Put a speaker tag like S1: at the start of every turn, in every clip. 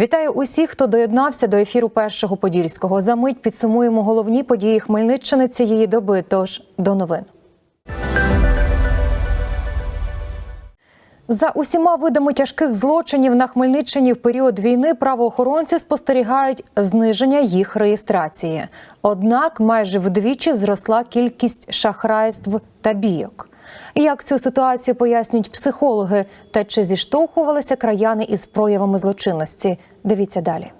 S1: Вітаю усіх, хто доєднався до ефіру першого подільського. За мить підсумуємо головні події Хмельниччини цієї доби. Тож до новин. За усіма видами тяжких злочинів на Хмельниччині в період війни правоохоронці спостерігають зниження їх реєстрації. Однак майже вдвічі зросла кількість шахрайств та бійок. Як цю ситуацію пояснюють психологи, та чи зіштовхувалися краяни із проявами злочинності? Дивіться далі.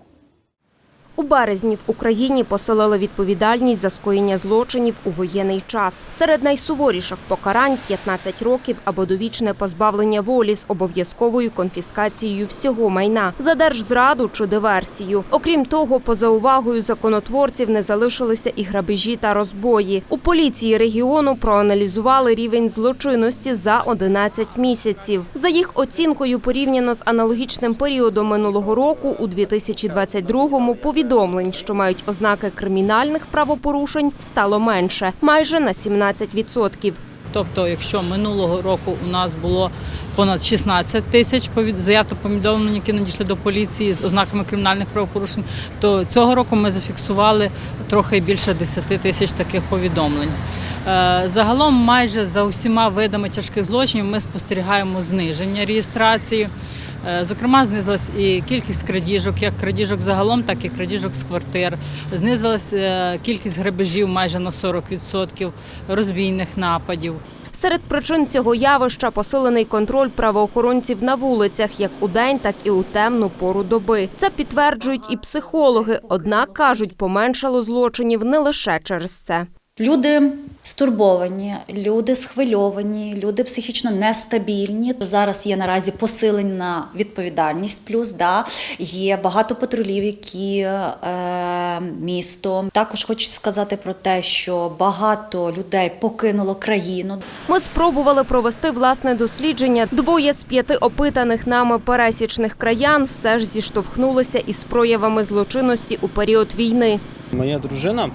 S2: У березні в Україні посилили відповідальність за скоєння злочинів у воєнний час. Серед найсуворіших покарань 15 років або довічне позбавлення волі з обов'язковою конфіскацією всього майна за держзраду чи диверсію. Окрім того, поза увагою законотворців не залишилися і грабежі та розбої. У поліції регіону проаналізували рівень злочинності за 11 місяців. За їх оцінкою, порівняно з аналогічним періодом минулого року, у 2022-му повідомлень, що мають ознаки кримінальних правопорушень, стало менше майже на 17%.
S3: Тобто, якщо минулого року у нас було понад 16 тисяч заяв та повідомлень, які надійшли до поліції з ознаками кримінальних правопорушень, то цього року ми зафіксували трохи більше 10 тисяч таких повідомлень. Е, Загалом, майже за усіма видами тяжких злочинів ми спостерігаємо зниження реєстрації. Е, Зокрема, знизилась і кількість крадіжок, як крадіжок загалом, так і крадіжок з квартир. Знизилась е, кількість грабежів майже на 40%, розбійних нападів.
S2: Серед причин цього явища посилений контроль правоохоронців на вулицях, як у день, так і у темну пору доби. Це підтверджують і психологи. Однак кажуть, поменшало злочинів не лише через це.
S4: Люди стурбовані, люди схвильовані, люди психічно нестабільні. Зараз є наразі посилена відповідальність. Плюс да є багато патрулів, які е, місто. Також хочу сказати про те, що багато людей покинуло країну.
S2: Ми спробували провести власне дослідження. Двоє з п'яти опитаних нами пересічних краян все ж зіштовхнулися із проявами злочинності у період війни.
S5: Моя дружина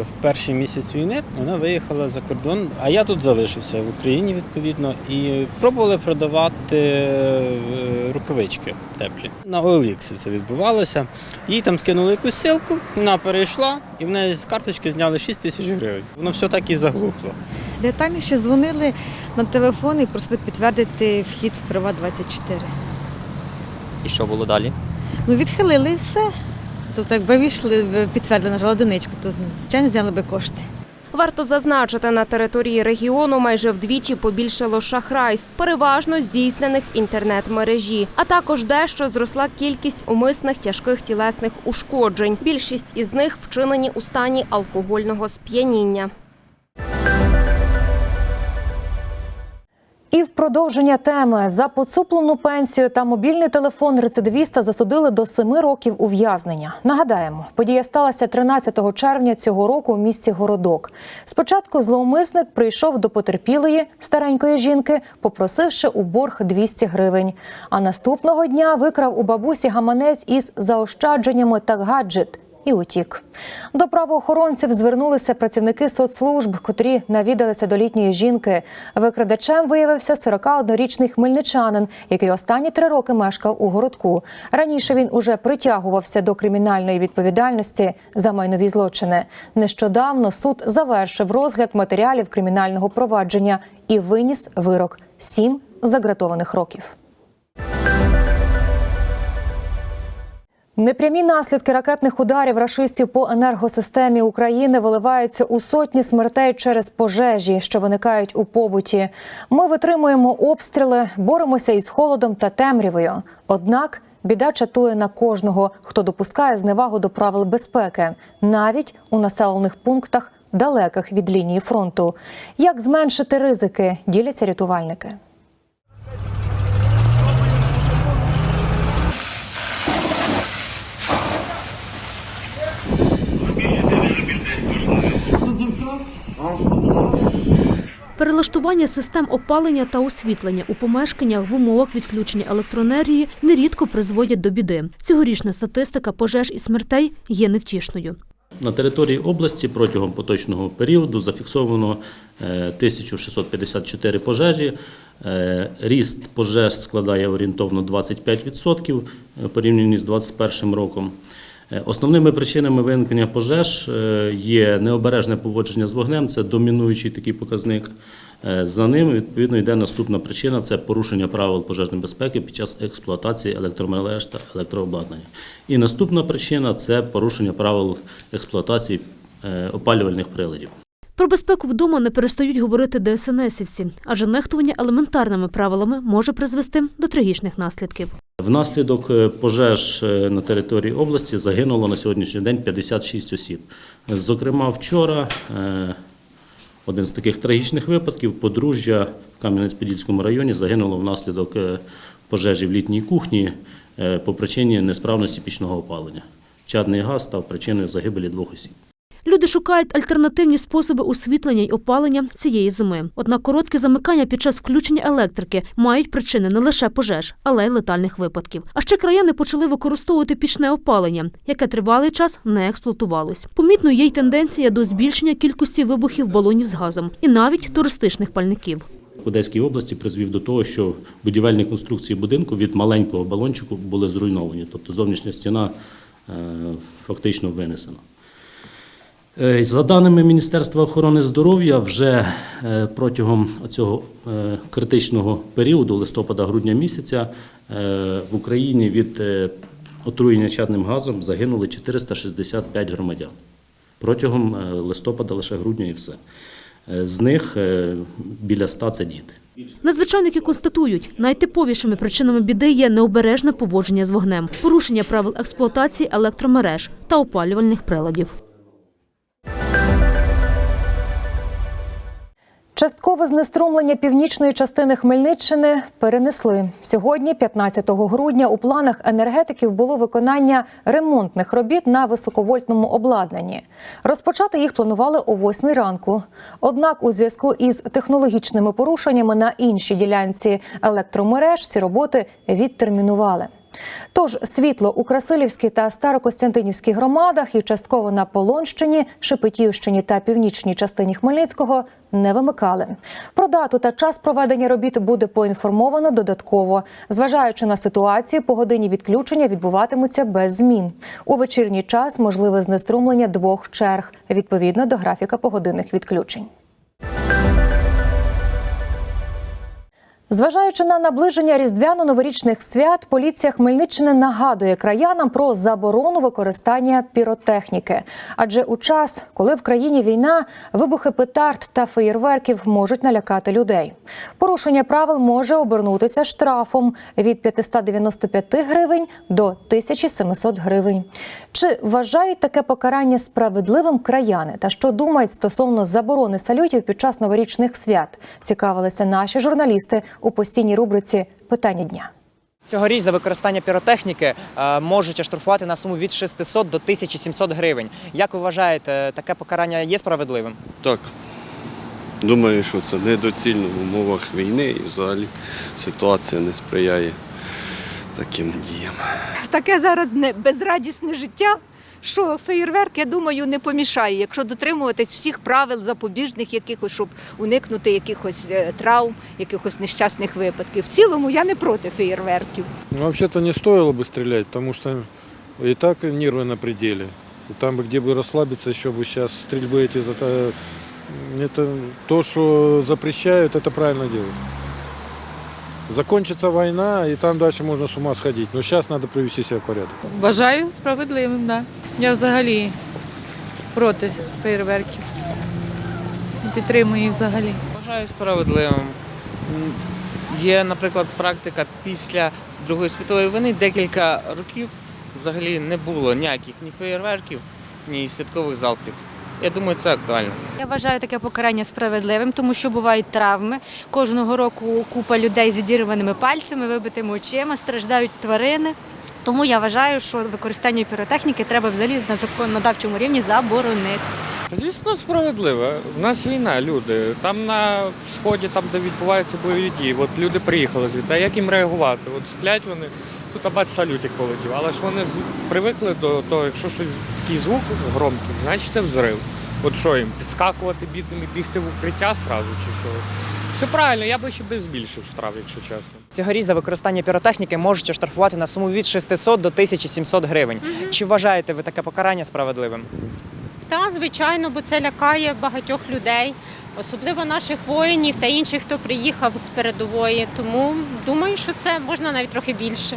S5: в перший місяць війни вона виїхала за кордон, а я тут залишився в Україні відповідно і пробували продавати е, рукавички теплі. На OLX це відбувалося. Їй там скинули якусь ссылку, вона перейшла і в неї з карточки зняли 6 тисяч гривень. Воно все так і заглухло.
S6: Детальніше дзвонили на телефон і просили підтвердити вхід в Приват 24.
S7: І що було далі?
S6: Ну, відхилили і все. Тобто, якби вийшли, підтвердили, нажали одиничку, то звичайно взяли би кошти.
S2: Варто зазначити, на території регіону майже вдвічі побільшало шахрайств, переважно здійснених в інтернет-мережі, а також дещо зросла кількість умисних тяжких тілесних ушкоджень. Більшість із них вчинені у стані алкогольного сп'яніння.
S1: Продовження теми за поцуплену пенсію та мобільний телефон рецидивіста засудили до семи років ув'язнення. Нагадаємо, подія сталася 13 червня цього року у місті Городок. Спочатку зловмисник прийшов до потерпілої старенької жінки, попросивши у борг 200 гривень. А наступного дня викрав у бабусі гаманець із заощадженнями та гаджет і утік. До правоохоронців звернулися працівники соцслужб, котрі навідалися до літньої жінки. Викрадачем виявився 41-річний хмельничанин, який останні три роки мешкав у городку. Раніше він уже притягувався до кримінальної відповідальності за майнові злочини. Нещодавно суд завершив розгляд матеріалів кримінального провадження і виніс вирок сім загратованих років. Непрямі наслідки ракетних ударів рашистів по енергосистемі України виливаються у сотні смертей через пожежі, що виникають у побуті. Ми витримуємо обстріли, боремося із холодом та темрявою. Однак біда чатує на кожного, хто допускає зневагу до правил безпеки, навіть у населених пунктах, далеких від лінії фронту. Як зменшити ризики, діляться рятувальники.
S8: Перелаштування систем опалення та освітлення у помешканнях в умовах відключення електроенергії нерідко призводять до біди. Цьогорічна статистика пожеж і смертей є невтішною.
S9: На території області протягом поточного періоду зафіксовано е, 1654 пожежі, Е, Ріст пожеж складає орієнтовно 25% е, порівняно з 2021 роком. Е, Основними причинами виникнення пожеж е, є необережне поводження з вогнем, це домінуючий такий показник. Е, За ним відповідно йде наступна причина це порушення правил пожежної безпеки під час експлуатації електромереж та електрообладнання. І наступна причина це порушення правил експлуатації опалювальних приладів.
S8: Про безпеку вдома не перестають говорити ДСНСівці, адже нехтування елементарними правилами може призвести до трагічних наслідків.
S9: Внаслідок е, пожеж е, на території області загинуло на сьогоднішній день 56 осіб. Зокрема, вчора е, один з таких трагічних випадків подружжя в Кам'янець-Подільському районі загинуло внаслідок пожежі в літній кухні по причині несправності пічного опалення. Чадний газ став причиною загибелі двох осіб.
S8: Люди шукають альтернативні способи освітлення й опалення цієї зими. Однак короткі замикання під час включення електрики мають причини не лише пожеж, але й летальних випадків. А ще краяни почали використовувати пічне опалення, яке тривалий час не експлуатувалось. Помітно є й тенденція до збільшення кількості вибухів балонів з газом і навіть туристичних пальників.
S9: Одеській області призвів до того, що будівельні конструкції будинку від маленького балончику були зруйновані, тобто зовнішня стіна е, фактично винесена. Е, За даними Міністерства охорони здоров'я, вже е, протягом цього е, критичного періоду, листопада-грудня місяця, в Україні від отруєння чадним газом загинули 465 громадян. Протягом листопада, лише грудня і все. З них біля 100 – це діти.
S8: Надзвичайники констатують, найтиповішими причинами біди є необережне поводження з вогнем, порушення правил експлуатації електромереж та опалювальних приладів.
S1: Часткове знеструмлення північної частини Хмельниччини перенесли. Сьогодні, 15 грудня, у планах енергетиків було виконання ремонтних робіт на високовольтному обладнанні. Розпочати їх планували о 8 ранку. Однак, у зв'язку із технологічними порушеннями на іншій ділянці електромереж ці роботи відтермінували. Тож світло у Красилівській та Старокостянтинівській громадах і частково на Полонщині, Шепетівщині та північній частині Хмельницького не вимикали. Про дату та час проведення робіт буде поінформовано додатково. Зважаючи на ситуацію, погодинні відключення відбуватимуться без змін. У вечірній час можливе знеструмлення двох черг відповідно до графіка погодинних відключень. Зважаючи на наближення різдвяно-новорічних свят, поліція Хмельниччини нагадує краянам про заборону використання піротехніки. Адже у час, коли в країні війна, вибухи петард та феєрверків можуть налякати людей. Порушення правил може обернутися штрафом від 595 гривень до 1700 гривень. Чи вважають таке покарання справедливим краяни? Та що думають стосовно заборони салютів під час новорічних свят? Цікавилися наші журналісти у постійній рубриці Питання дня.
S10: Цьогоріч за використання піротехніки е, можуть оштрафувати на суму від 600 до 1700 гривень. Як ви вважаєте, таке покарання є справедливим?
S11: Так. Думаю, що це недоцільно в умовах війни і взагалі ситуація не сприяє таким діям.
S12: таке зараз не безрадісне життя, що феєрверк, я думаю, не помішає, якщо дотримуватись всіх правил запобіжних, якихось, щоб уникнути якихось е, травм, якихось нещасних випадків. В цілому я не проти феєрверків.
S13: Ну, Вообще-то не стоило бы стрелять, потому что и так нервы на пределе. И там бы, где бы расслабиться, еще бы сейчас стрельбы эти... зата- Это то, что запрещают, это правильно делают. Закончится война, и там дальше можно с ума сходить. Но сейчас надо привести себя в порядок.
S14: Вважаю справедливим, да. Я взагалі проти фейерверків. Не Підтримую їх взагалі.
S10: Вважаю справедливим. Є, наприклад, практика після Другої світової війни декілька років взагалі не було ніяких ні феєрверків, ні святкових залпів. Я думаю, це актуально.
S12: Я вважаю таке покарання справедливим, тому що бувають травми. Кожного року купа людей з відірваними пальцями, вибитими очима, страждають тварини. Тому я вважаю, що використання піротехніки треба взагалі на законодавчому рівні заборонити.
S15: Звісно, справедливо. У нас війна, люди. Там на сході, там де відбуваються бойові дії, от люди приїхали звідти. А як їм реагувати? От сплять вони, тут абат салютик полетів. Але ж вони з- привикли до того, якщо щось такий звук громкий, значить це взрив. От що їм, підскакувати бідним і бігти в укриття сразу, чи що? Все правильно, я би ще би збільшив штраф, якщо чесно.
S16: Цьогоріч за використання піротехніки можуть оштрафувати на суму від 600 до 1700 гривень. Чи вважаєте ви таке покарання справедливим?
S17: Та, звичайно, бо це лякає багатьох людей, особливо наших воїнів та інших, хто приїхав з передової. Тому думаю, що це можна навіть трохи більше.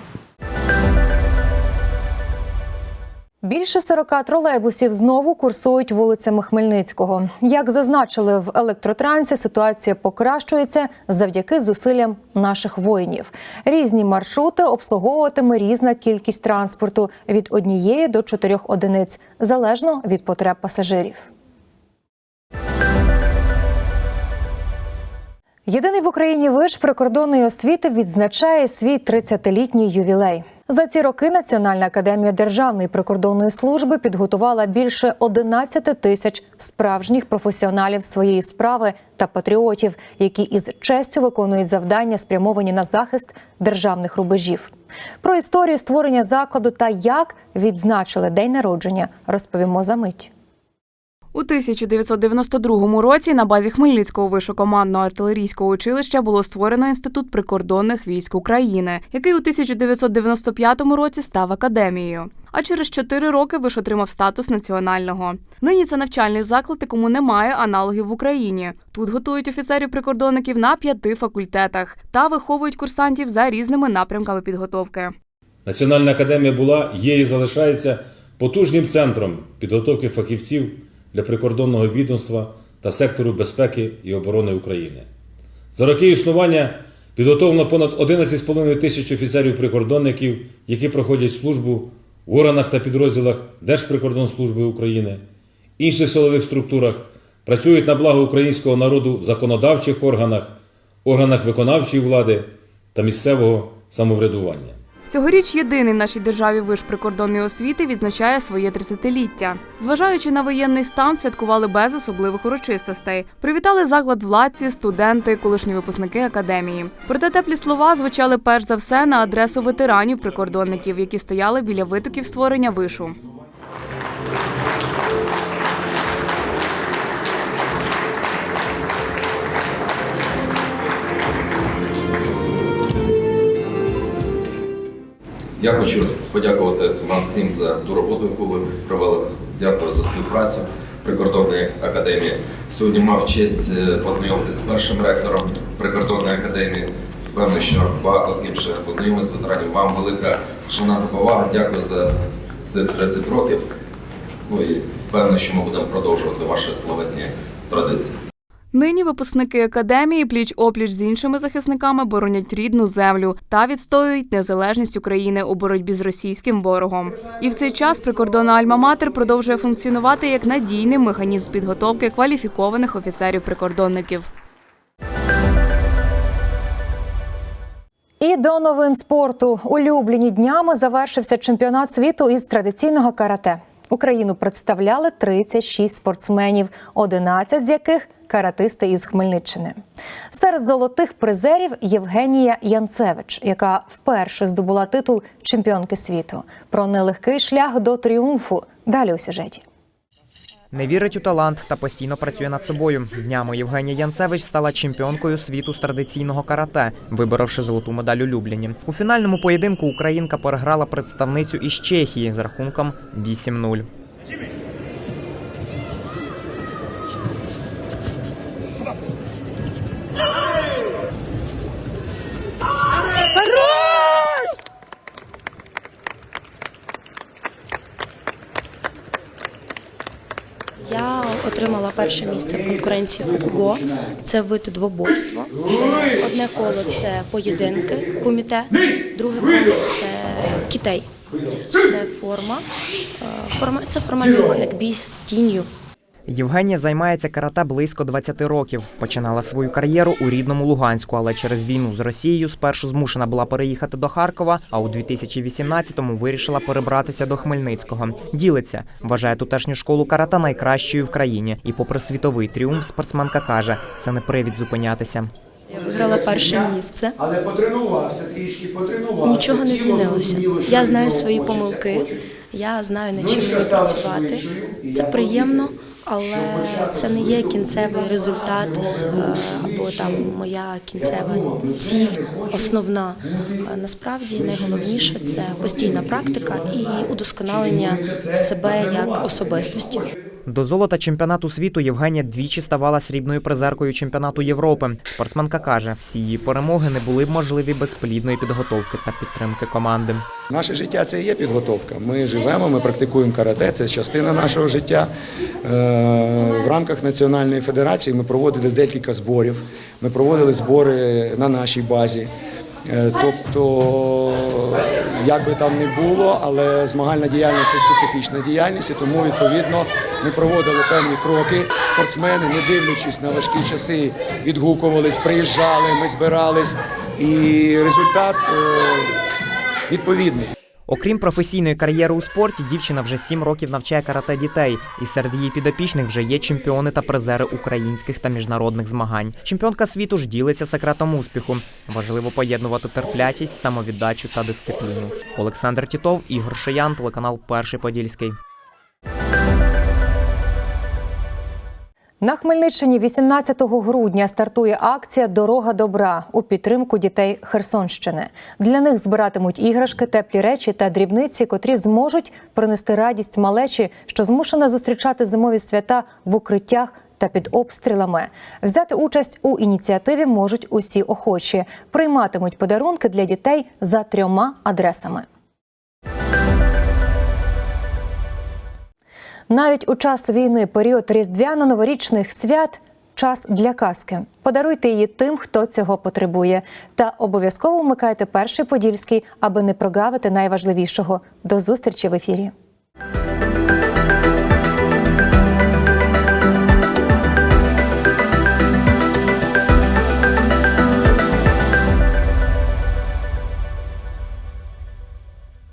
S1: Більше 40 тролейбусів знову курсують вулицями Хмельницького. Як зазначили в електротрансі, ситуація покращується завдяки зусиллям наших воїнів. Різні маршрути обслуговуватиме різна кількість транспорту від однієї до чотирьох одиниць, залежно від потреб пасажирів. Єдиний в Україні виш прикордонної освіти відзначає свій 30-літній ювілей. За ці роки Національна академія Державної прикордонної служби підготувала більше 11 тисяч справжніх професіоналів своєї справи та патріотів, які із честю виконують завдання, спрямовані на захист державних рубежів. Про історію створення закладу та як відзначили день народження, розповімо за мить.
S18: У 1992 році на базі Хмельницького вишу командного артилерійського училища було створено інститут прикордонних військ України, який у 1995 році став академією. А через чотири роки виш отримав статус національного. Нині це навчальний заклад, якому немає аналогів в Україні. Тут готують офіцерів-прикордонників на п'яти факультетах та виховують курсантів за різними напрямками підготовки.
S19: Національна академія була, є і залишається потужним центром підготовки фахівців для прикордонного відомства та сектору безпеки і оборони України. За роки існування підготовлено понад 11,5 тисяч офіцерів-прикордонників, які проходять службу в органах та підрозділах Держприкордонслужби України, інших силових структурах, працюють на благо українського народу в законодавчих органах, органах виконавчої влади та місцевого самоврядування.
S18: Цьогоріч єдиний в нашій державі виш прикордонної освіти відзначає своє 30-ліття. Зважаючи на воєнний стан, святкували без особливих урочистостей. Привітали заклад владці, студенти, колишні випускники академії. Проте теплі слова звучали перш за все на адресу ветеранів-прикордонників, які стояли біля витоків створення вишу.
S20: Я хочу подякувати вам всім за ту роботу, яку ви провели. Дякую за співпрацю прикордонної академії. Сьогодні мав честь е, познайомитися з першим ректором прикордонної академії. Певно, що багато з ким ще познайомитися з ветеранів. Вам велика шана та повага. Дякую за цих 30 років. Ну і певно, що ми будемо продовжувати ваші славетні традиції.
S18: Нині випускники академії пліч опліч з іншими захисниками боронять рідну землю та відстоюють незалежність України у боротьбі з російським ворогом. І в цей час прикордонна Альма-Матер продовжує функціонувати як надійний механізм підготовки кваліфікованих офіцерів-прикордонників.
S1: І до новин спорту. Улюблені днями завершився чемпіонат світу із традиційного карате. Україну представляли 36 спортсменів, 11 з яких каратисти із Хмельниччини. Серед золотих призерів Євгенія Янцевич, яка вперше здобула титул чемпіонки світу. Про нелегкий шлях до тріумфу. Далі у сюжеті.
S16: Не вірить у талант та постійно працює над собою. Днями Євгенія Янцевич стала чемпіонкою світу з традиційного карате, виборовши золоту медаль у Любліні. У фінальному поєдинку Українка переграла представницю із Чехії з рахунком 8-0.
S21: Перше місце в конкуренції Фукуго. Це вид двоборства. Одне коло це поєдинки, куміте, друге коло це кітей. Це форма. Е, форма це формальний рух, як бій з тінню.
S16: Євгенія займається карате близько 20 років. Починала свою кар'єру у рідному Луганську, але через війну з Росією спершу змушена була переїхати до Харкова, а у 2018-му вирішила перебратися до Хмельницького. Ділиться, вважає тутешню школу карате найкращою в країні. І, попри світовий тріумф, спортсменка каже, це не привід зупинятися.
S21: Я виграла перше місце.
S22: Але потренувався трішки, потренувався.
S21: Нічого не змінилося. Я знаю свої помилки. Я знаю, над чим мені працювати. Це приємно, але це не є кінцевий результат е, або там моя кінцева ціль, основна. Е, Насправді найголовніше це постійна практика і удосконалення себе як особистості.
S16: До золота чемпіонату світу Євгенія двічі ставала срібною призеркою чемпіонату Європи. Спортсменка каже, всі її перемоги не були б можливі без плідної підготовки та підтримки команди.
S23: Наше життя це є підготовка. Ми живемо, ми практикуємо карате, це частина нашого життя. Е, В рамках Національної федерації ми проводили декілька зборів. Ми проводили збори на нашій базі. Е, Тобто, як би там не було, але змагальна діяльність це специфічна діяльність, і тому відповідно ми проводили певні кроки. Спортсмени, не дивлячись на важкі часи, відгукувались, приїжджали, ми збирались, і результат е, відповідний.
S16: Окрім професійної кар'єри у спорті, дівчина вже сім років навчає карате дітей, і серед її підопічних вже є чемпіони та призери українських та міжнародних змагань. Чемпіонка світу ж ділиться секретом успіху. Важливо поєднувати терплячість, самовіддачу та дисципліну. Олександр Тітов, Ігор Шиян, телеканал Перший Подільський.
S1: На Хмельниччині 18 грудня стартує акція Дорога добра у підтримку дітей Херсонщини. Для них збиратимуть іграшки, теплі речі та дрібниці, котрі зможуть принести радість малечі, що змушена зустрічати зимові свята в укриттях та під обстрілами. Взяти участь у ініціативі можуть усі охочі. Прийматимуть подарунки для дітей за трьома адресами. Навіть у час війни період різдвяно-новорічних свят час для казки. Подаруйте її тим, хто цього потребує. Та обов'язково вмикайте перший подільський, аби не прогавити найважливішого. До зустрічі в ефірі.